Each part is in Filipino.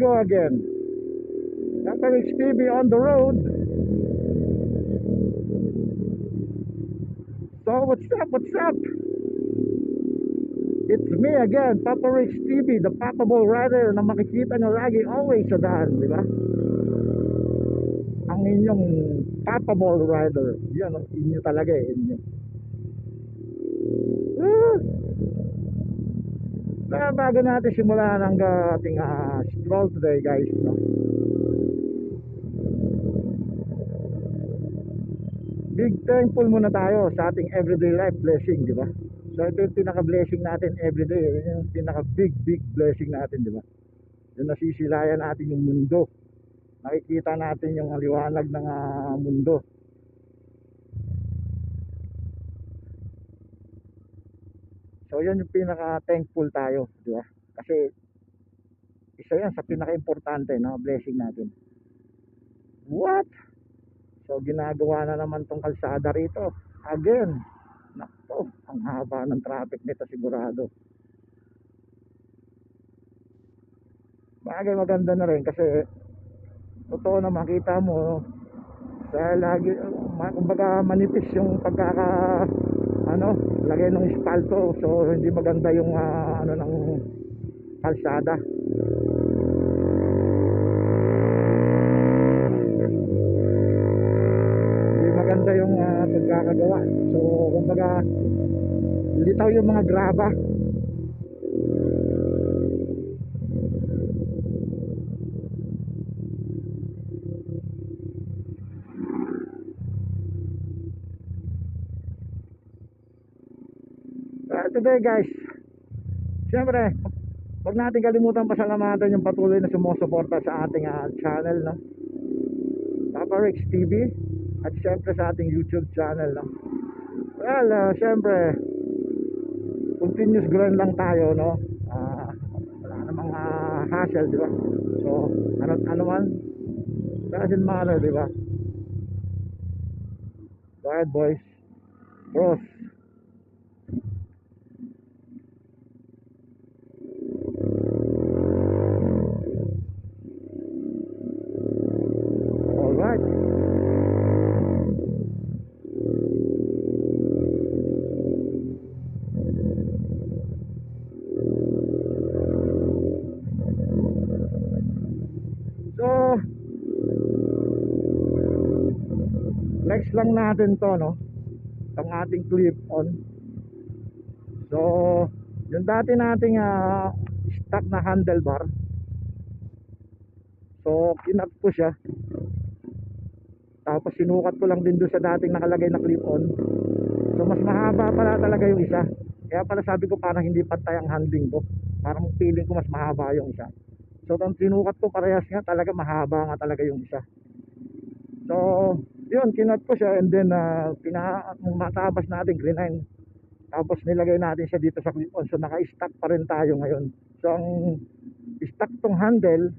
Go again. Papa Rich TV on the road. So what's up? What's up? It's me again, Papa Rich TV, the Papa Rider na makikita nyo lagi always sa daan, di ba? Ang inyong Papa Rider. Yan, inyo talaga eh, inyo. Ah! Kaya bago natin simulan ang uh, ating ah, stroll today guys, no? Big thankful muna tayo sa ating everyday life blessing, di ba? So ito yung pinaka-blessing natin everyday, yun yung pinaka-big, big blessing natin, di ba? Yung nasisilayan natin yung mundo. Nakikita natin yung liwanag ng ah, mundo. So yun yung pinaka-thankful tayo, di ba? Kasi isa yan sa pinaka-importante na blessing natin. What? So ginagawa na naman tong kalsada rito. Again. Nako, ang haba ng traffic nito sigurado. Bagay maganda na rin kasi totoo na makita mo dahil lagi kumbaga manipis yung pagkaka ano lagay ng espalto so hindi maganda yung ah, ano ng kalsada. Hindi maganda yung ah, pagkakagawa. So kumbaga litaw yung mga graba Uh, today guys, siyempre, huwag natin kalimutan pasalamatan yung patuloy na sumusuporta sa ating ah, channel, no? Papa Rex TV at siyempre sa ating YouTube channel, no? Well, uh, siyempre, continuous grind lang tayo, no? Ah, wala namang ah, hassle, di ba? So, ano, ano man, doesn't matter, di ba? Go ahead, boys. Bros. Lang natin to, no? Ang ating clip on. So, yung dati nating ah, stock na handlebar. So, kinat ko siya. Tapos sinukat ko lang din doon sa dating nakalagay na clip on. So, mas mahaba pala talaga yung isa. Kaya pala sabi ko parang hindi pantay ang handling ko. Parang feeling ko mas mahaba yung isa. So, nung sinukat ko parehas nga talaga mahaba nga talaga yung isa. So, yun, kinat ko siya and then uh, pina, matabas natin, grenine. Tapos nilagay natin siya dito sa clip on. So, naka-stack pa rin tayo ngayon. So, ang stock tong handle,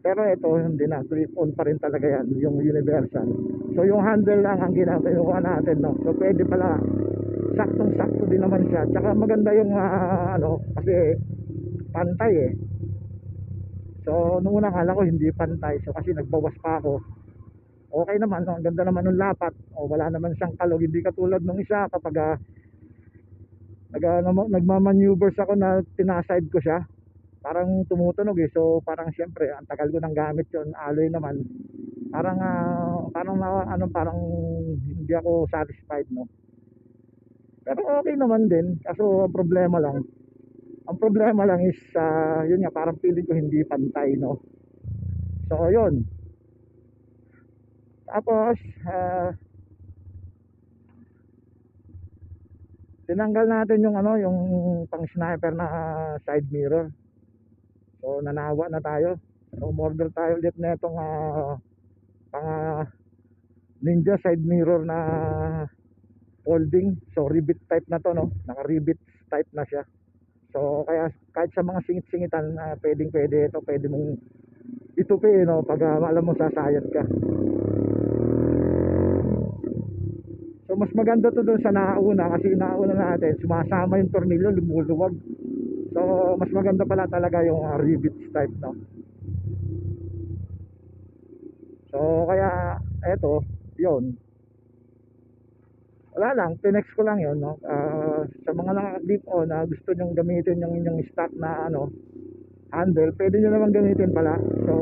pero ito hindi na, clip on pa rin talaga yan, yung universal. So, yung handle lang ang ginagawa natin, no? So, pwede pala, saktong-sakto din naman siya. Tsaka maganda yung, ah, ano, kasi pantay eh. So, nung una kala ko hindi pantay. So, kasi nagbawas pa ako. Okay naman, no? ang ganda naman ng lapat. O, wala naman siyang kalog. Hindi katulad nung isa kapag ah, nag, ah, nam- nagmamaneuvers ako na tinaside ko siya. Parang tumutunog eh. So, parang siyempre, ang tagal ko nang gamit yon Alloy naman. Parang, ah, parang, na, ano, parang hindi ako satisfied, no? Pero okay naman din. Kaso, ang problema lang, ang problema lang is ah, yun nga parang feeling ko hindi pantay no so yun tapos ah, tinanggal natin yung ano yung pang sniper na side mirror. So nanawa na tayo. So umorder tayo ulit na itong ah, pang ah, ninja side mirror na folding. So rivet type na to no? Naka rivet type na siya. So kaya kahit sa mga singit-singitan uh, pwedeng pwede ito, pwede mong itupi no? Pag uh, alam mo sasayat ka. So mas maganda to doon sa nauna kasi nauna natin sumasama yung tornilyo lumuluwag. So mas maganda pala talaga yung ah, uh, rivets type no. So kaya eto, 'yon. Wala lang, tinext ko lang 'yon no. Uh, sa mga nakaka-clip on na uh, gusto niyo gamitin yung inyong stock na ano handle, pwede niyo naman gamitin pala. So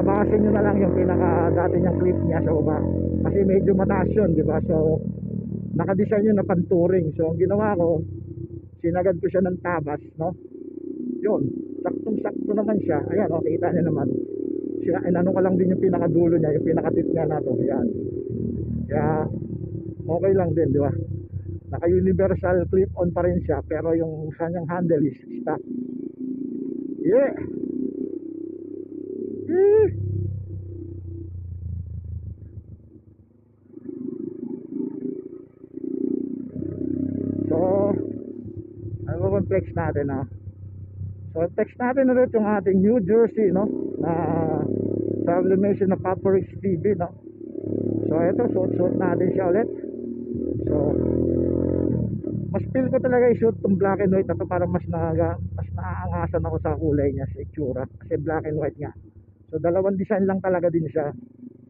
tabasin nyo na lang yung pinaka dati niyang clip niya sa baba. Kasi medyo mataas yun, di ba? So naka-design yun na panturing. So ang ginawa ko, sinagad ko siya ng tabas, no? Yun, saktong-sakto naman siya. Ayan, oh, kita niyo naman. Siya, inano ko lang din yung pinakadulo niya, yung pinakatip niya na to. Yan. Kaya, okay lang din, di ba? Naka-universal clip-on pa rin siya, pero yung kanyang handle is stock. Yeah! Eh! So, ano ba bang flex natin ha? So, text natin ulit yung ating New Jersey, no? Na sublimation na Paparix TV, no? So, ito, suot-suot natin siya ulit. So, mas feel ko talaga i-shoot tong black and white na to para mas naga, mas naaangasan ako sa kulay niya, sa itsura. Kasi black and white nga. So, dalawang design lang talaga din siya.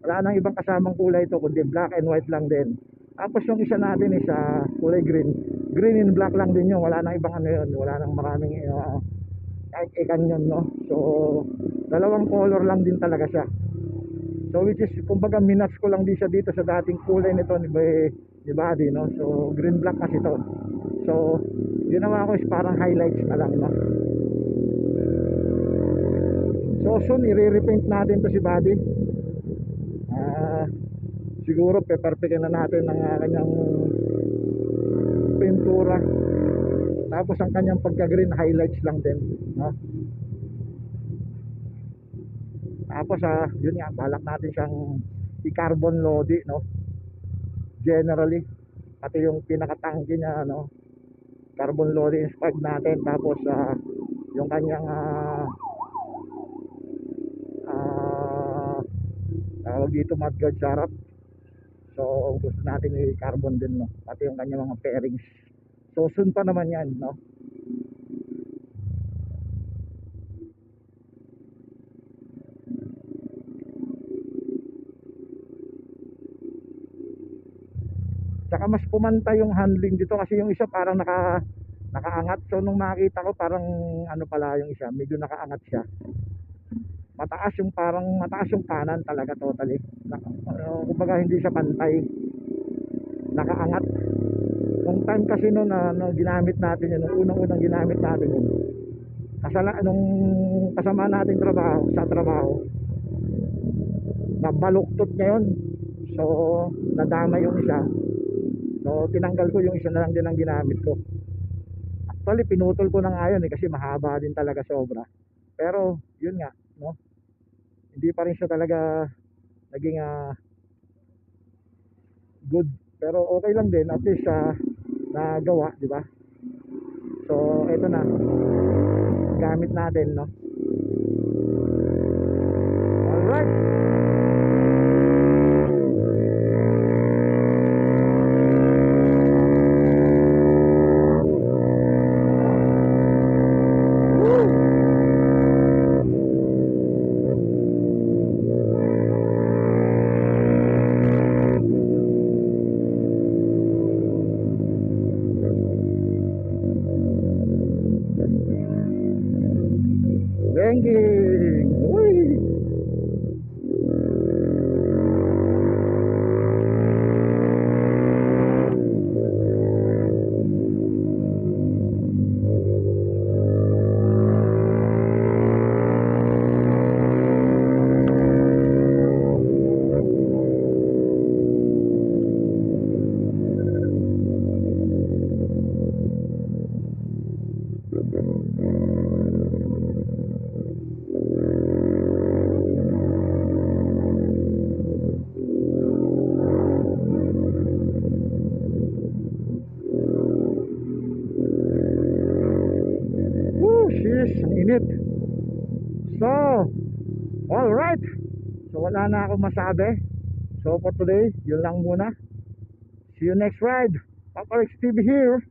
Wala nang ibang kasamang kulay ito, kundi black and white lang din. Tapos yung isa natin is ah, kulay green. Green and black lang din yun. Wala nang ibang ano yun. Wala nang maraming uh, kahit ikan yun, no? So, dalawang color lang din talaga siya. So, which is, kumbaga, minats ko lang din siya dito sa dating kulay nito ni, ni Buddy, no? So, green-black kasi to. So, ginawa ko is parang highlights na lang, no? So, soon, i-repaint natin to si Buddy. Ah, siguro, peperpikin na natin ng ah, kanyang pintura. Tapos ang kanyang pagka-green highlights lang din, no? Tapos ah, yun nga, balak natin siyang i-carbon lodi, no? Generally, pati yung pinakatangki niya, no? Carbon lodi inspired natin. Tapos ah, yung kanyang ah, ah, tawag dito mudguard sa. So, gusto natin i-carbon din, no? Pati yung kanyang mga pairings. So, soon pa naman yan, no? Tsaka mas pumanta yung handling dito kasi yung isa parang naka nakaangat. So nung makita ko parang ano pala yung isa, medyo nakaangat siya. Mataas yung parang mataas yung kanan talaga totally. Naka, ano, kumbaga hindi siya pantay. Nakaangat. Nung time kasi noon na no, ginamit natin yun, nung unang-unang ginamit natin yun. Kasala, nung kasama natin trabaho, sa trabaho, nabaluktot niya yun. So, nadama yung isa. So, tinanggal ko yung isa na lang din ang ginamit ko. Actually, pinutol ko na nga yun eh, kasi mahaba din talaga sobra. Pero, yun nga, no? Hindi pa rin siya talaga naging ah, good. Pero okay lang din, at least ah, nagawa, di ba? So, eto na. Gamit natin, no? Alright. எங்கள் Sheesh, ang init. So, alright. So, wala na akong masabi. So, for today, yun lang muna. See you next ride. Papa TV here.